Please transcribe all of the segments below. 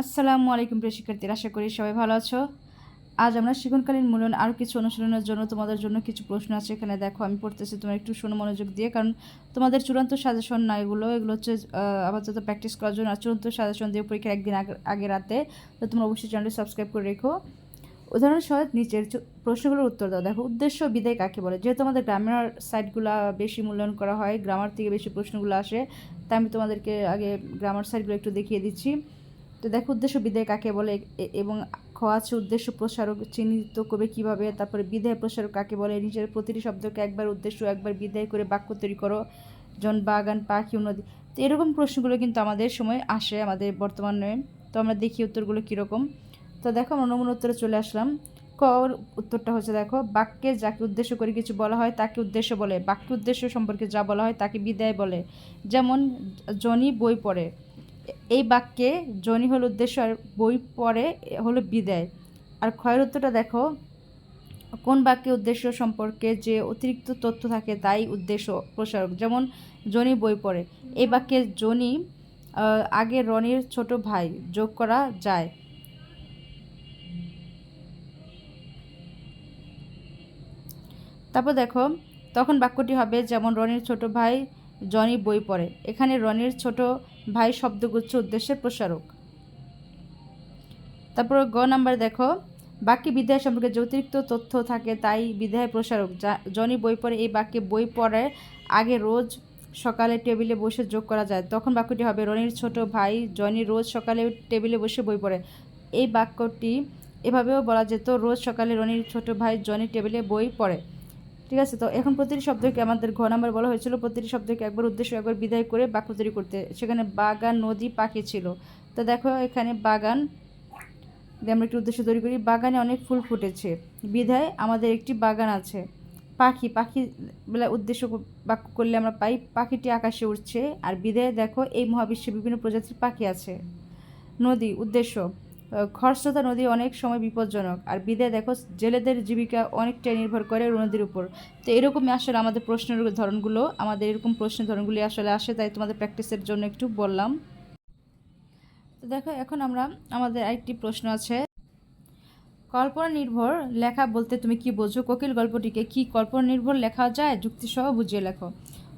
আসসালামু আলাইকুম প্রিয় শিক্ষার্থীরা, আশা করি সবাই ভালো আছো। আজ আমরা শিক্ষণকালীন মূল্যায়ন আরও কিছু অনুশীলনের জন্য তোমাদের জন্য কিছু প্রশ্ন আছে। এখানে দেখো, আমি পড়তেছি তোমরা একটু শোনো মনোযোগ দিয়ে, কারণ তোমাদের চূড়ান্ত সাজেশন না এগুলো এগুলো হচ্ছে আপাতত প্র্যাকটিস করার জন্য চূড়ান্ত সাজেশন দিয়ে পরীক্ষার একদিন আগে রাতে, তো তোমরা অবশ্যই চ্যানেলটি সাবস্ক্রাইব করে রেখো। উদাহরণসহ নিচের প্রশ্নগুলোর উত্তর দাও। দেখো, উদ্দেশ্য বিদায় কাকে বলে? যেহেতু আমাদের গ্রামার সাইটগুলো বেশি মূল্যায়ন করা হয় গ্রামার থেকে বেশি প্রশ্নগুলো আসে, তাই আমি তোমাদেরকে আগে গ্রামার সাইটগুলো একটু দেখিয়ে দিচ্ছি। তো দেখো উদ্দেশ্য বিদায় কাকে বলে? এবং খ আছে উদ্দেশ্য প্রসারক চিহ্নিত করবে কীভাবে? তারপরে বিদায় প্রসারক কাকে বলে? নিজের প্রতিটি শব্দকে একবার উদ্দেশ্য, একবার বিদায় করে বাক্য তৈরি করো। জন বাগান, পাখি, নদী। তো এরকম প্রশ্নগুলো কিন্তু আমাদের সময় আসে আমাদের বর্তমানে। তো আমরা দেখি উত্তরগুলো কীরকম। তো দেখো আমরা নমুনা উত্তরে চলে আসলাম। ক উত্তরটা হচ্ছে দেখো, বাক্যে যাকে উদ্দেশ্য করে কিছু বলা হয় তাকে উদ্দেশ্য বলে। বাক্য উদ্দেশ্য সম্পর্কে যা বলা হয় তাকে বিদায় বলে। যেমন জনি বই পড়ে। এই বাক্যে জনি হল উদ্দেশ্য আর বই পড়ে হলো বিদায়। আর ক্ষয়ের উত্তরটা দেখো, কোন বাক্যে উদ্দেশ্য সম্পর্কে যে অতিরিক্ত তথ্য থাকে তাই উদ্দেশ্য প্রসারক। যেমন, জনি বই পড়ে। এই বাক্যে জনি আগে রনির ছোট ভাই যোগ করা যায়। তারপর দেখো, তখন বাক্যটি হবে যেমন রনির ছোট ভাই জনি বই পড়ে। এখানে রনির ছোট ভাই শব্দগুচ্ছ উদ্দেশ্যের প্রসারক। তারপর গ নাম্বার দেখো, বাক্যে বিধায় সম্পর্কে যে অতিরিক্ত তথ্য থাকে তাই বিধায় প্রসারক, যা- জনি বই পড়ে, এই বাক্যে বই পড়ে, আগে রোজ সকালে টেবিলে বসে যোগ করা যায়। তখন বাক্যটি হবে, রনির ছোট ভাই জনি রোজ সকালে টেবিলে বসে বই পড়ে। এই বাক্যটি এভাবেও বলা যেত, রোজ সকালে রনির ছোট ভাই জনি টেবিলে বই পড়ে। ঠিক আছে? তো এখন প্রতিটি শব্দকে আমাদের ঘ নাম্বার বলা হয়েছিল। প্রতিটি শব্দকে একবার উদ্দেশ্য, একবার বিদায় করে বাক্য তৈরি করতে। সেখানে বাগান, নদী, পাখি ছিল। তো দেখো এখানে বাগান। আমরা একটি উদ্দেশ্য তৈরি করি, বাগানে অনেক ফুল ফুটেছে। বিধায় আমাদের একটি বাগান আছে। পাখি পাখি বলে উদ্দেশ্য বাক্য করলে আমরা পাই, পাখিটি আকাশে উঠছে আর বিধায় দেখো এই মহাবিশ্বে বিভিন্ন প্রজাতির পাখি আছে। নদী, উদ্দেশ্য। খরস্রোতা নদী অনেক সময় বিপজ্জনক। আর বিদায় দেখো, জেলেদের জীবিকা অনেকটাই নির্ভর করে নদীর উপর। তো এরকমই আসলে আমাদের প্রশ্নের ধরনগুলো, আমাদের এরকম প্রশ্নের ধরনগুলি আসলে আসে, তাই তোমাদের প্র্যাকটিসের জন্য একটু বললাম। তো দেখো, এখন আমরা, আমাদের আরেকটি প্রশ্ন আছে। কল্পনা নির্ভর লেখা বলতে তুমি কি বোঝো? কোকিল গল্পটিকে কি কল্পনা নির্ভর লেখা যায়? যুক্তিসহ বুঝিয়ে লেখো।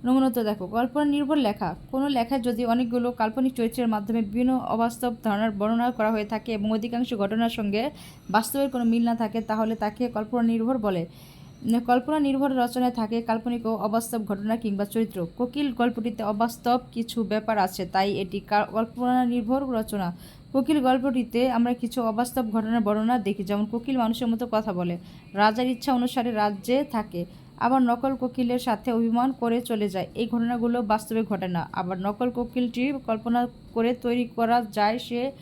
নমুনত দেখো কল্পনা নির্ভর লেখা। কোনো লেখায় যদি অনেকগুলো কাল্পনিক চরিত্রের মাধ্যমে বিভিন্ন অবাস্তব ধারণার বর্ণনা করা হয়ে থাকে এবং অধিকাংশ ঘটনার সঙ্গে বাস্তবের কোনো মিল না থাকে, তাহলে তাকে কল্পনা নির্ভর বলে। কল্পনা নির্ভর রচনায় থাকে কাল্পনিক ও অবাস্তব ঘটনা কিংবা চরিত্র। কোকিল গল্পটিতে অবাস্তব কিছু ব্যাপার আছে, তাই এটি কল্পনা নির্ভর রচনা। কোকিল গল্পটিতে আমরা কিছু অবাস্তব ঘটনার বর্ণনা দেখি, যেমন কোকিল মানুষের মতো কথা বলে, রাজার ইচ্ছা অনুসারে রাজ্যে থাকে। আবার নকল কোকিলের সাথে অভিমান করে চলে যায়। এই ঘটনাগুলো বাস্তবে ঘটে না। আবার নকল কোকিলটি কল্পনা করে তৈরি করা যায় সে,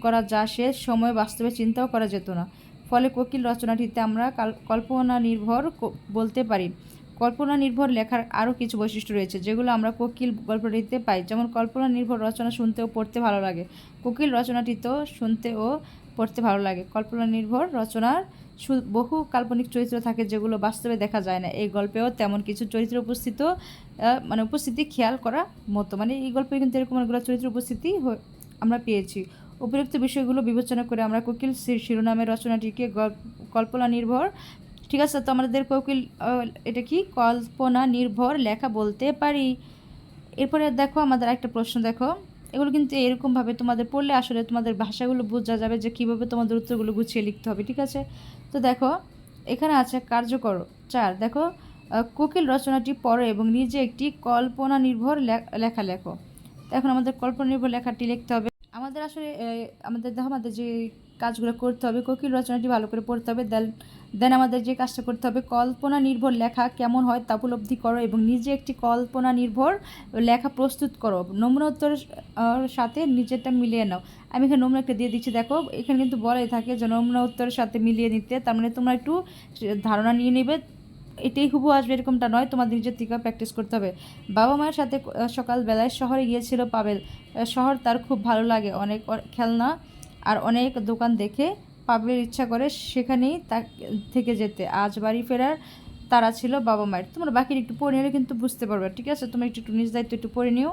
করা যা সে সময় বাস্তবে চিন্তাও করা যেত না। ফলে কোকিল রচনাটিতে আমরা কাল- কল্পনা নির্ভর বলতে পারি। কল্পনা নির্ভর লেখার আরও কিছু বৈশিষ্ট্য রয়েছে, যেগুলো আমরা কোকিল গল্পটিতে পাই। যেমন কল্পনা নির্ভর রচনা শুনতে ও পড়তে ভালো লাগে। কোকিল রচনাটি তো শুনতে ও পড়তে ভালো লাগে। কল্পনা নির্ভর রচনার বহু কাল্পনিক চরিত্র থাকে যেগুলো বাস্তবে দেখা যায় না। এই গল্পেও তেমন কিছু চরিত্র উপস্থিত মানে উপস্থিতি খেয়াল করা মতো। মানে এই গল্পে কিন্তু এরকম অনেকগুলো চরিত্র উপস্থিতি আমরা পেয়েছি। উপরোক্ত বিষয়গুলো বিবেচনা করে আমরা কোকিল শিরোনামের রচনাটিকে কল্পনা নির্ভর। ঠিক আছে, তো আমাদের কোকিল এটা কি? কল্পনা নির্ভর লেখা বলতে পারি। এরপরে দেখো আমাদের একটা প্রশ্ন দেখো। এগুলো কিন্তু এরকমভাবে তোমাদের পড়লে আসলে তোমাদের ভাষাগুলো বোঝা যাবে যে কীভাবে তোমাদের উত্তরগুলো গুছিয়ে লিখতে হবে, ঠিক আছে? তো দেখো, এখানে আছে কার্যকর। চার, দেখো কোকিল রচনাটি পড়ো এবং নিজে একটি কল্পনা নির্ভর লেখা লেখো। এখন আমাদের কল্পনা নির্ভর লেখাটি লিখতে হবে। আমাদের আসলে আমাদের দেখো আমাদের যে কাজগুলো করতে হবে, কোকিল রচনাটি ভালো করে পড়তে হবে, দেন দেন আমাদের যে কাজটা করতে হবে, কল্পনা নির্ভর লেখা কেমন হয় তা উপলব্ধি করো এবং নিজে একটি কল্পনা নির্ভর লেখা প্রস্তুত করো। নমুনা উত্তরের সাথে নিজেরটা মিলিয়ে নাও। আমি এখানে নমুনা একটা দিয়ে দিচ্ছি, দেখো। এখানে কিন্তু বলাই থাকে যে নমুনা উত্তরের সাথে মিলিয়ে নিতে, তার মানে তোমরা একটু ধারণা নিয়ে নেবে। এটাই হুবু আসবে, এরকমটা নয়, তোমাদের নিজের থেকে প্র্যাকটিস করতে হবে। বাবা মায়ের সাথে সকালবেলায় শহরে গিয়েছিল পাবেল। শহর তার খুব ভালো লাগে, অনেক খেলনা আর অনেক দোকান দেখে পাবেলের ইচ্ছা করে সেখানেই থেকে যেতে। আজ বাড়ি ফেরার তারা ছিল বাবা মায়ের তোমরা বাকির একটু পড়ে নিলে কিন্তু বুঝতে পারবে। ঠিক আছে? তোমরা একটু একটু নিজ দায়িত্ব একটু পড়ে নিও।